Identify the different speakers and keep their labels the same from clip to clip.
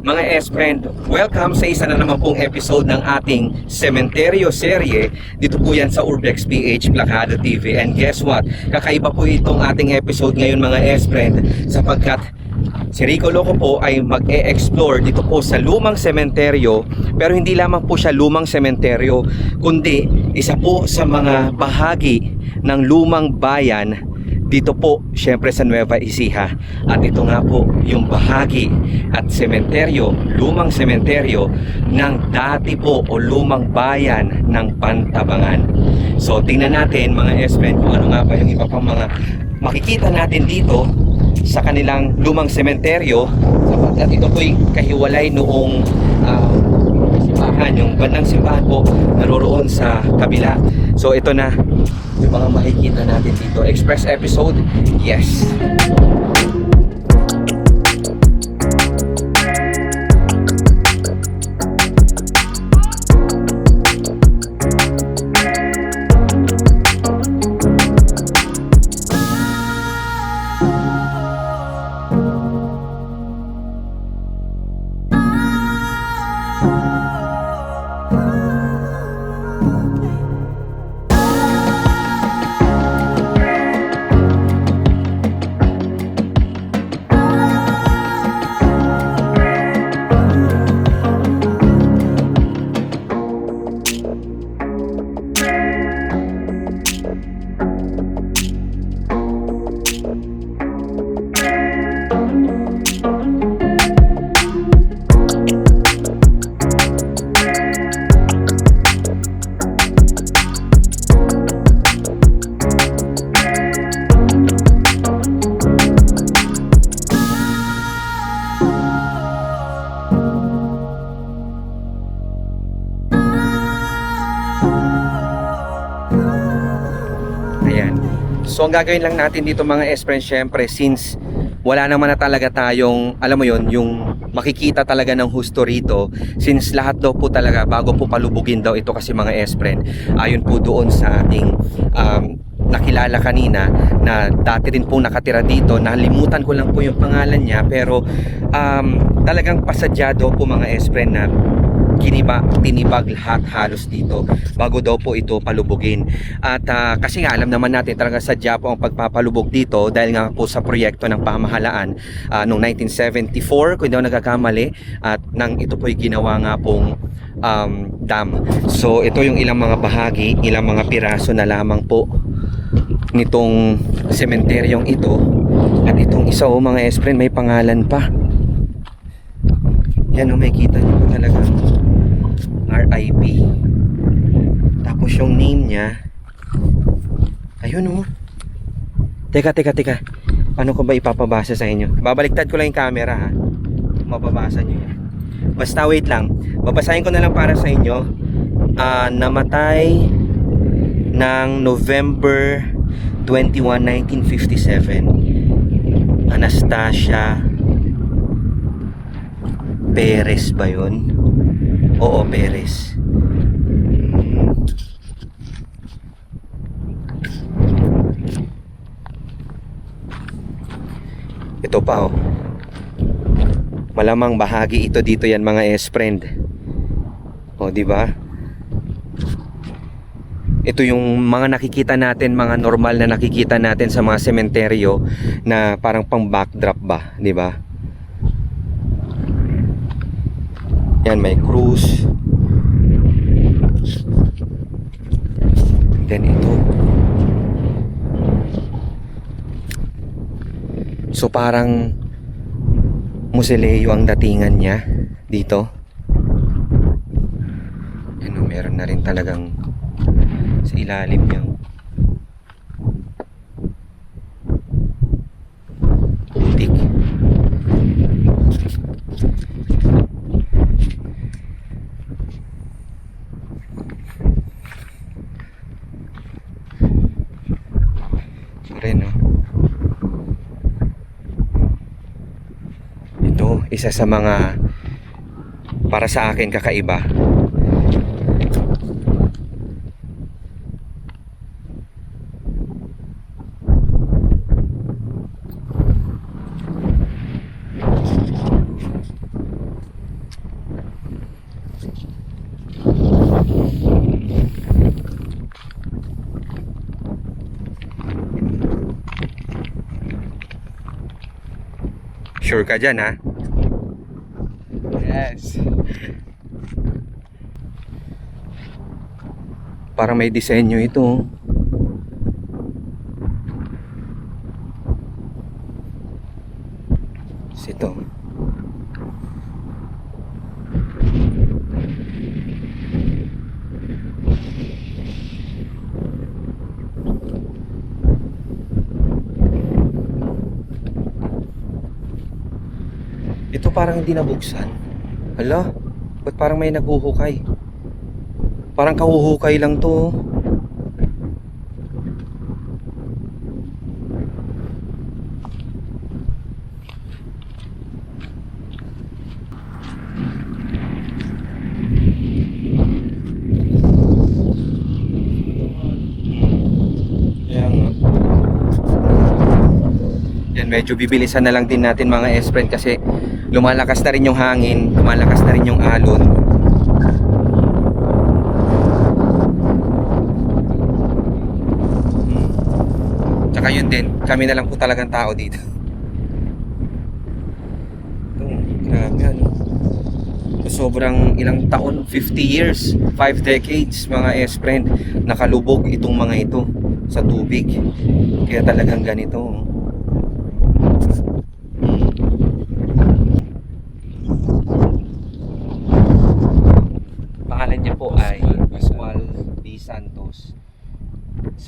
Speaker 1: Mga S-Friend, welcome sa isa na naman pong episode ng ating Cementerio serye. Dito po yan sa Urbex PH Placado TV. And guess what? Kakaiba po itong ating episode ngayon mga S-Friend sapagkat si Rico Loco po ay mag-e-explore dito po sa lumang sementeryo pero hindi lamang po siya lumang sementeryo kundi isa po sa mga bahagi ng lumang bayan dito po, syempre sa Nueva Ecija. At ito nga po yung bahagi at sementeryo, lumang sementeryo ng dati po o lumang bayan ng Pantabangan. So tingnan natin mga S-Men kung ano nga ba yung iba pang mga makikita natin dito sa kanilang lumang sementeryo sapagkat ito po'y kahiwalay noong simbahan, yung bandang simbahan po naroroon sa kabila. So ito na yung mga makikita natin dito. Express episode, yes. So ang gagawin lang natin dito mga S-Friends syempre since wala naman na talaga tayong, alam mo yon yung makikita talaga ng husto rito since lahat daw po talaga bago po palubugin daw ito kasi mga S-Friend ayon po doon sa ating um, nakilala kanina na dati rin po nakatira dito nalimutan ko lang po yung pangalan niya pero um, talagang pasadyado po mga S-Friend na kiniba, tinibag lahat halos dito bago daw po ito palubugin. At ah, kasi nga alam naman natin talaga sadya po ang pagpapalubog dito dahil nga po sa proyekto ng pamahalaan ah, noong 1974 kung hindi ako nagkakamali at nang ito po'y ginawa nga pong um, dam. So ito yung ilang mga bahagi, ilang mga piraso na lamang po nitong sementeryong ito at itong isa o mga espren may pangalan pa yan o may kita nyo po talaga RIP tapos yung name niya. Ayun o teka teka teka. Paano ko ba ipapabasa sa inyo? Babaliktad ko lang yung camera ha? Mababasa nyo yan. Basta wait lang. Babasahin ko na lang para sa inyo. Ah, namatay ng November 21, 1957 Anastasia Perez ba yun? Oo, Perez. Ito pa oh. Malamang bahagi ito dito yan mga S-friend. O, di ba? Ito yung mga nakikita natin, mga normal na nakikita natin sa mga sementeryo na parang pang backdrop ba, di ba? Yan, may cruise. Then ito. So parang musileo ang datingan niya dito. Ano, meron na rin talagang sa ilalim niyang isa sa mga para sa akin kakaiba. Sure ka dyan ha?
Speaker 2: Yes.
Speaker 1: Parang may disenyo ito. oh. Ito. Ito parang hindi nabuksan. Hala, ba't parang may naghuhukay? Parang kahuhukay lang to. oh. Kaya nga. Yan, medyo bibilisan na lang din natin mga S-Friend kasi lumalakas na rin yung hangin, lumalakas na rin yung alon. Hmm. Tsaka yun din, kami na lang po talagang tao dito. Ito, grabe ano. Sobrang ilang taon, 50 years, 5 decades mga S-Friend, nakalubog itong mga ito sa tubig. Kaya talagang ganito. oh. Pangalan niya po ay Pascual B. Santos.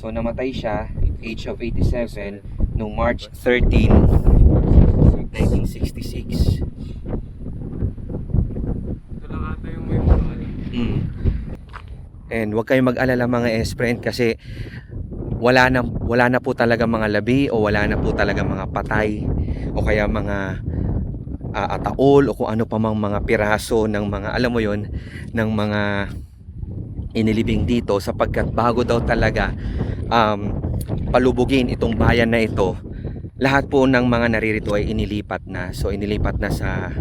Speaker 1: So namatay siya at age of 87 noong March 13, 1966.
Speaker 2: Ito lang ata yung may mga
Speaker 1: Mm. And huwag kayong mag-alala mga S-friend kasi wala na wala na po talaga mga labi o wala na po talaga mga patay o kaya mga ah, ataol o kung ano pa mang mga piraso ng mga alam mo yon ng mga inilibing dito sapagkat bago daw talaga um, palubugin itong bayan na ito. Lahat po ng mga naririto ay inilipat na. So inilipat na sa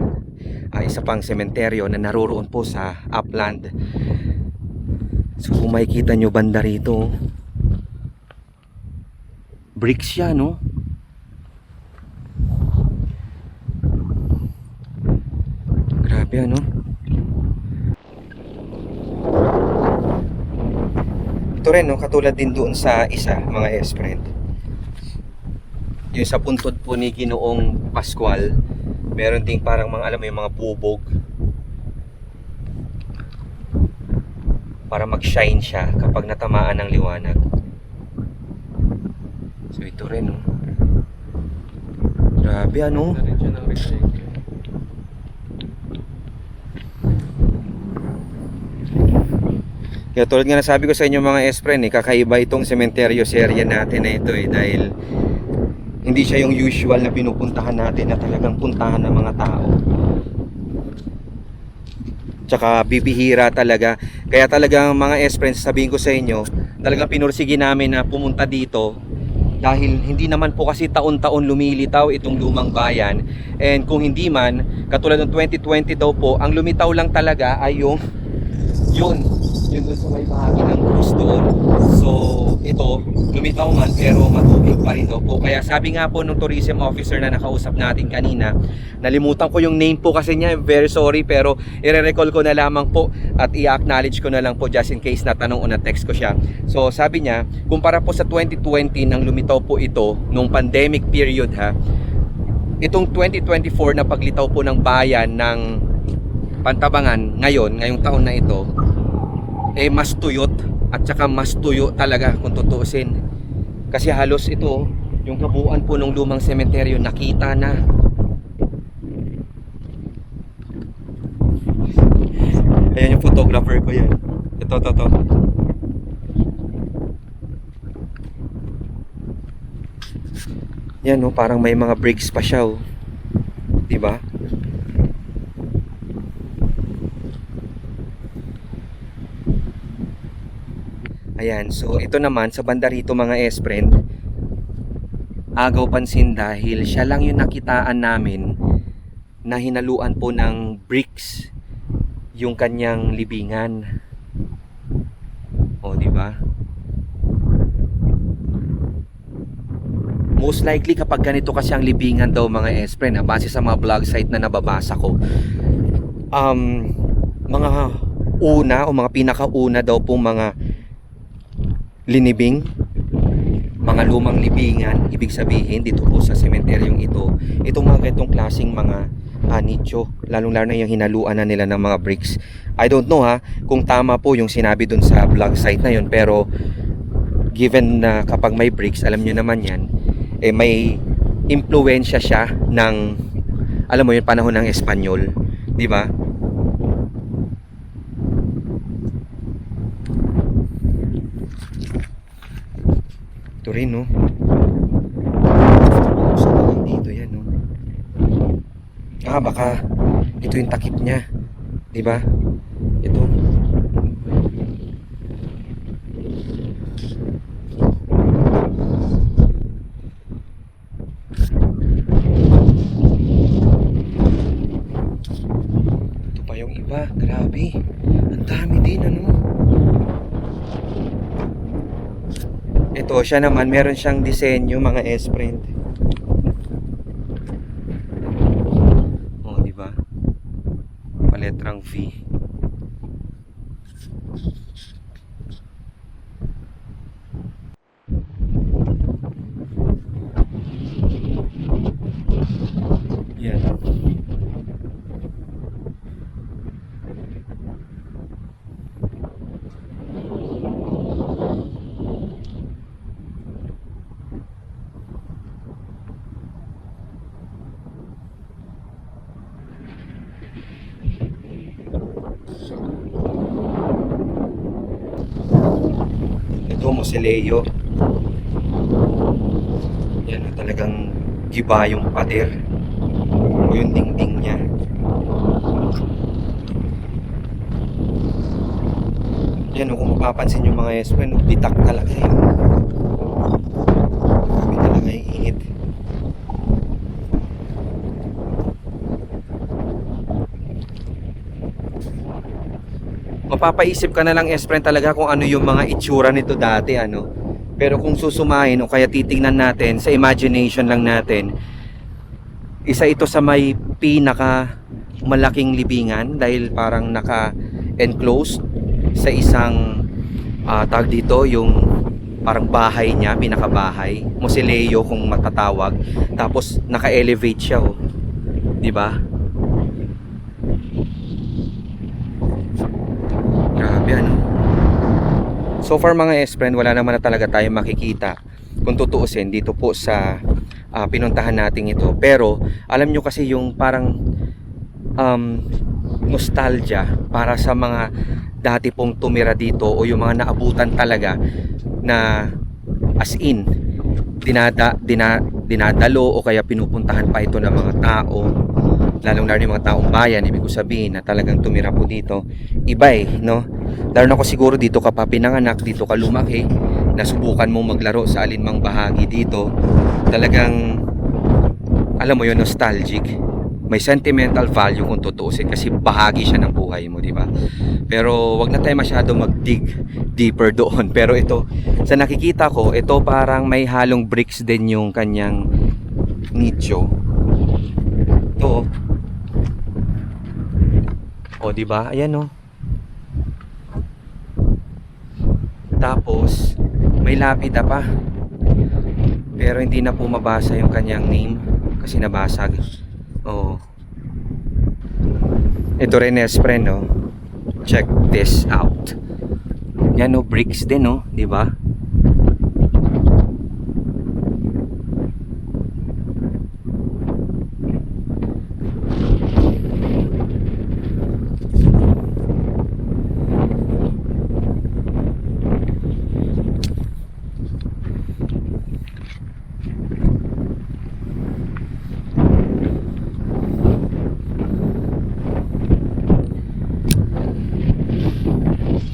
Speaker 1: ah, isa pang sementeryo na naroroon po sa upland. So kung makikita nyo banda rito bricks siya no grabe ano ito rin no? Katulad din doon sa isa mga S-friend yung sa puntod po ni Ginoong Pascual meron ding parang mga alam mo yung mga bubog? Para mag-shine siya kapag natamaan ng liwanag. So ito rin no? Grabe ano?
Speaker 2: Na rin siya ng
Speaker 1: Kaya tulad nga nasabi ko sa inyo mga S-Friend, eh, kakaiba itong sementeryo serye natin na ito eh dahil hindi siya yung usual na pinupuntahan natin na talagang puntahan ng mga tao. Tsaka bibihira talaga. Kaya talagang mga S-Friends, sabihin ko sa inyo, talagang pinursige namin na pumunta dito dahil hindi naman po kasi taon-taon lumilitaw itong lumang bayan. And kung hindi man, katulad ng 2020 daw po, ang lumitaw lang talaga ay yung yun, yun doon sa may bahagi ng cruise doon. So, ito, lumitaw man pero matubig pa rin po. Kaya sabi nga po nung tourism officer na nakausap natin kanina, nalimutan ko yung name po kasi niya, very sorry pero ire-recall ko na lamang po at i-acknowledge ko na lang po just in case na tanong o na text ko siya. So, sabi niya, kumpara po sa 2020 nang lumitaw po ito nung pandemic period ha, itong 2024 na paglitaw po ng bayan ng Pantabangan ngayon, ngayong taon na ito, eh mas tuyot at saka mas tuyo talaga kung tutuusin. Kasi halos ito, yung kabuuan po ng lumang sementeryo nakita na. Ayan yung photographer ko yan. Ito, ito, ito. Yan no, parang may mga bricks pa siya oh. 'Di ba? Ayan, so ito naman sa banda rito mga S-friend Agaw pansin dahil siya lang yung nakitaan namin na hinaluan po ng bricks yung kanyang libingan. O, di ba? Most likely kapag ganito kasi ang libingan daw mga espre na base sa mga vlog site na nababasa ko. Um, mga una o mga pinakauna daw pong mga linibing mga lumang libingan, ibig sabihin dito po sa sementeryong ito, itong mga ganitong klaseng mga uh, nicho, lalong lalo na yung hinaluan na nila ng mga bricks. I don't know ha, kung tama po yung sinabi dun sa vlog site na yun, pero given na kapag may bricks, alam nyo naman yan, eh may impluensya siya ng, alam mo yun, panahon ng Espanyol, di ba? Ito rin, no? Saan dito yan, no? Ah, baka ito yung takip niya. Di ba? Ito. Ito pa yung iba. Grabe. Ang dami din, ano? Ito, siya naman, meron siyang disenyo, mga S-print. Oh, di ba? Paletrang V. Yan. Moseleo. Yan talagang giba yung pader. Yung dingding niya. Yan kung mapapansin yung mga espen, bitak talaga yun. Grabe talaga yung init. Mapapaisip ka na lang Espren talaga kung ano yung mga itsura nito dati ano? Pero kung susumahin o kaya titingnan natin sa imagination lang natin isa ito sa may pinaka malaking libingan dahil parang naka enclosed sa isang uh, tag dito yung parang bahay niya pinakabahay. Mosileo kung matatawag. Tapos naka-elevate siya oh. di ba Grabe ano. So far mga S-friend, wala naman na talaga tayong makikita kung tutuusin dito po sa ah, pinuntahan natin ito. Pero alam nyo kasi yung parang um, nostalgia para sa mga dati pong tumira dito o yung mga naabutan talaga na as in dinada, dina, dinadalo o kaya pinupuntahan pa ito ng mga tao lalong lalo yung mga taong bayan ibig ko sabihin na talagang tumira po dito. Iba eh no? Lalo na ko siguro dito ka pa pinanganak dito ka lumaki nasubukan mong maglaro sa alinmang bahagi dito. Talagang alam mo yun nostalgic. May sentimental value kung tutuusin kasi bahagi siya ng buhay mo di ba? Pero wag na tayo masyado mag-dig deeper doon. Pero ito sa nakikita ko ito parang may halong bricks din yung kanyang nicho. Ito o, di ba? Ayan oh. Tapos may lapida pa. Pero hindi na po mabasa yung kanyang name kasi nabasag. Oo. Ito rin Espren, no. Check this out. Yan no, bricks din, no, di ba?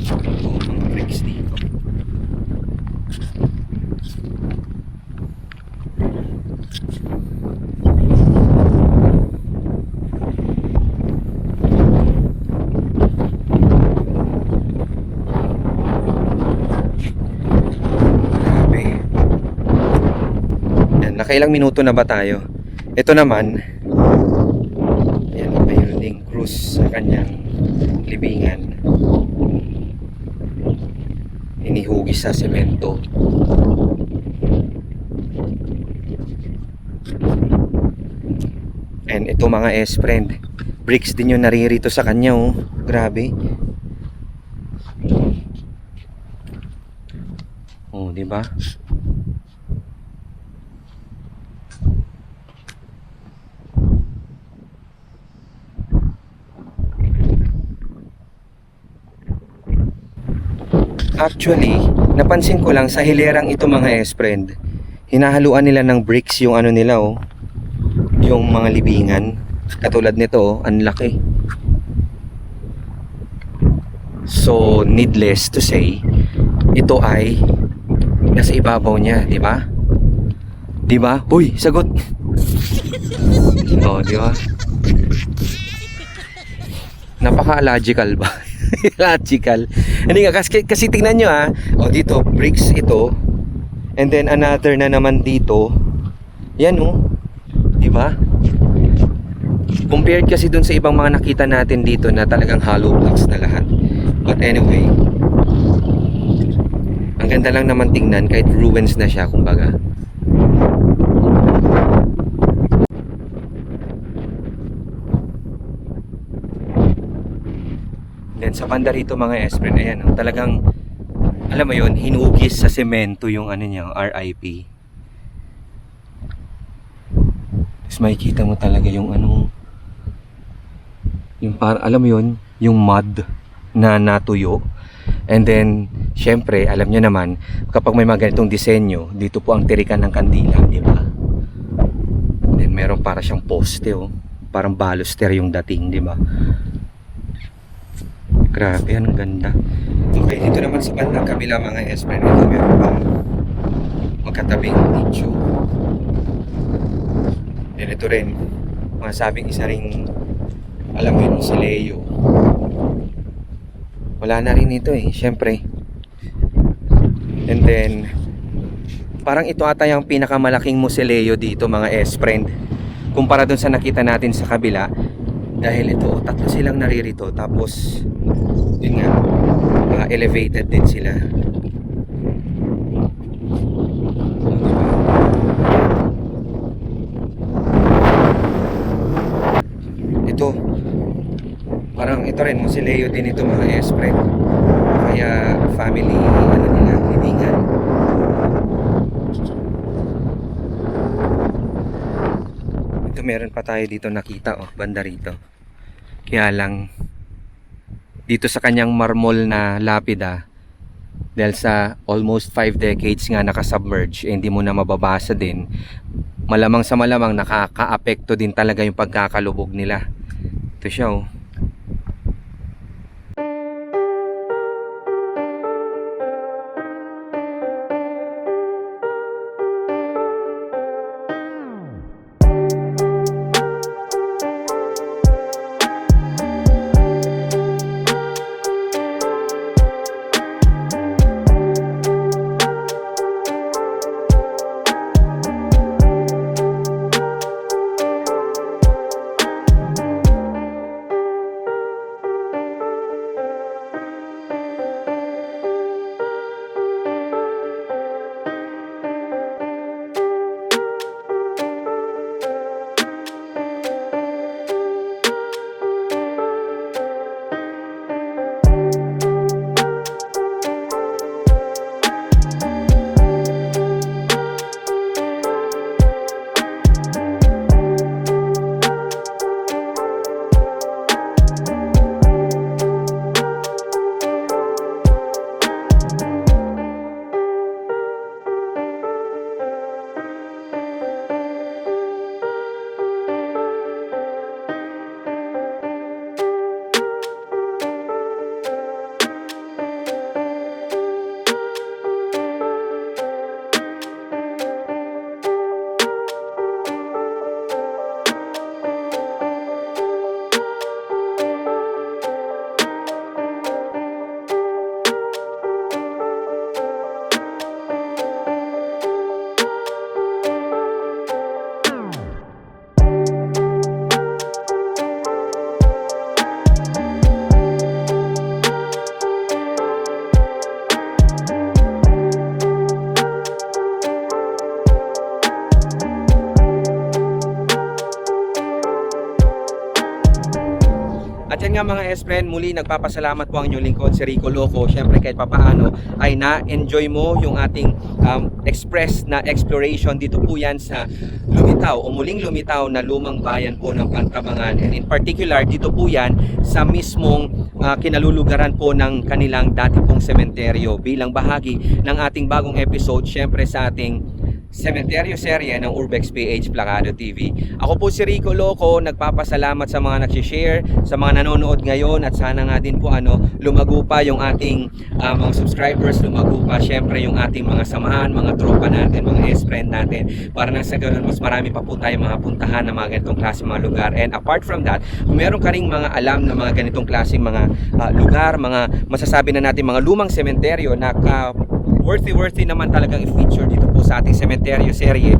Speaker 1: Oo, mga bricks dito. Nakailang minuto na ba tayo? Ito naman, ayan, mayroon ding cruise sa kanyang libingan. Inihugis sa semento. And ito mga S-friend, bricks din yung naririto sa kanya oh. Grabe. Oh, di ba? Actually, napansin ko lang sa hilerang ito mga S-friend, hinahaluan nila ng bricks yung ano nila oh, yung mga libingan. Katulad nito oh, ang laki. So, needless to say, ito ay nasa ibabaw niya, di ba? Di ba? Uy, sagot. oh, di ba? Napaka-logical ba? Logical. Hindi nga, kasi, kasi tingnan nyo ah. O dito, bricks ito. And then another na naman dito. Yan oh. Di ba? Compared kasi dun sa ibang mga nakita natin dito na talagang hollow blocks na lahat. But anyway, ang ganda lang naman tingnan kahit ruins na siya kumbaga. Then sa banda rito mga espren, ayan, talagang alam mo yun, hinugis sa semento yung ano niya, RIP. Tapos makikita mo talaga yung ano, yung par, alam mo yun, yung mud na natuyo. And then, syempre, alam nyo naman, kapag may mga ganitong disenyo, dito po ang tirikan ng kandila, di ba? Then, meron para siyang poste, oh. Parang baluster yung dating, di ba? Grabe, ang ganda. Okay, dito naman sa bandang kabila mga Espen, ito meron pang magkatabing nicho. Then ito rin, masabing isa ring, alam mo yun, si Leo. Wala na rin ito eh, syempre. And then, parang ito ata yung pinakamalaking musileo dito mga S-friend. Kumpara dun sa nakita natin sa kabila. Dahil ito, tatlo silang naririto. Tapos, yun nga, ah, elevated din sila. Ito, parang ito rin, musileo din ito mga S-friend. Kaya family, ano nila, libingan. Ito meron pa tayo dito nakita oh, banda rito. Kaya lang dito sa kanyang marmol na lapida dahil sa almost 5 decades nga nakasubmerge eh, hindi mo na mababasa din. Malamang sa malamang nakaka-apekto din talaga yung pagkakalubog nila. Ito siya oh S-Friend, muli nagpapasalamat po ang inyong lingkod si Rico Loco. Siyempre kahit papaano ay na-enjoy mo yung ating um, express na exploration dito po yan sa lumitaw o muling lumitaw na lumang bayan po ng Pantabangan. And in particular, dito po yan sa mismong ah, kinalulugaran po ng kanilang dati pong sementeryo bilang bahagi ng ating bagong episode syempre sa ating Sementeryo serye ng Urbex PH Placado TV. Ako po si Rico Loco, nagpapasalamat sa mga nag-share, sa mga nanonood ngayon at sana nga din po ano, lumago pa yung ating ah, mga subscribers, lumago pa syempre yung ating mga samahan, mga tropa natin, mga S-friend natin para nang sa ganun mas marami pa po tayo mga puntahan ng mga ganitong klase mga lugar. And apart from that, kung meron ka ring mga alam na mga ganitong klaseng mga ah, lugar, mga masasabi na natin mga lumang sementeryo na ka worthy worthy naman talagang i-feature dito po sa ating sementeryo serye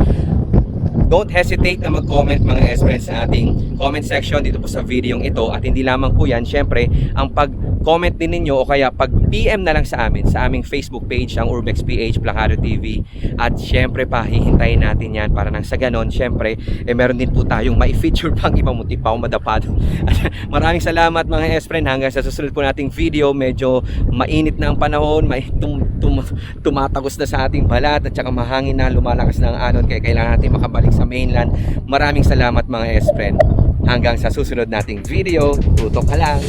Speaker 1: don't hesitate na mag-comment mga S-Friends sa ating comment section dito po sa video ito. At hindi lamang po yan syempre ang pag-comment din ninyo o kaya pag-PM na lang sa amin sa aming Facebook page ang Urbex PH Placado TV at syempre pa hihintayin natin yan para nang sa ganon syempre eh meron din po tayong mai-feature pang ibang muti pa madapado. Maraming salamat mga S-Friend hanggang sa susunod po nating video medyo mainit na ang panahon may tum, tum, tumatagos na sa ating balat at saka mahangin na lumalakas na ang alon kaya kailangan natin makabalik sa mainland. Maraming salamat mga S-Friend hanggang sa susunod nating video. Tutok ka lang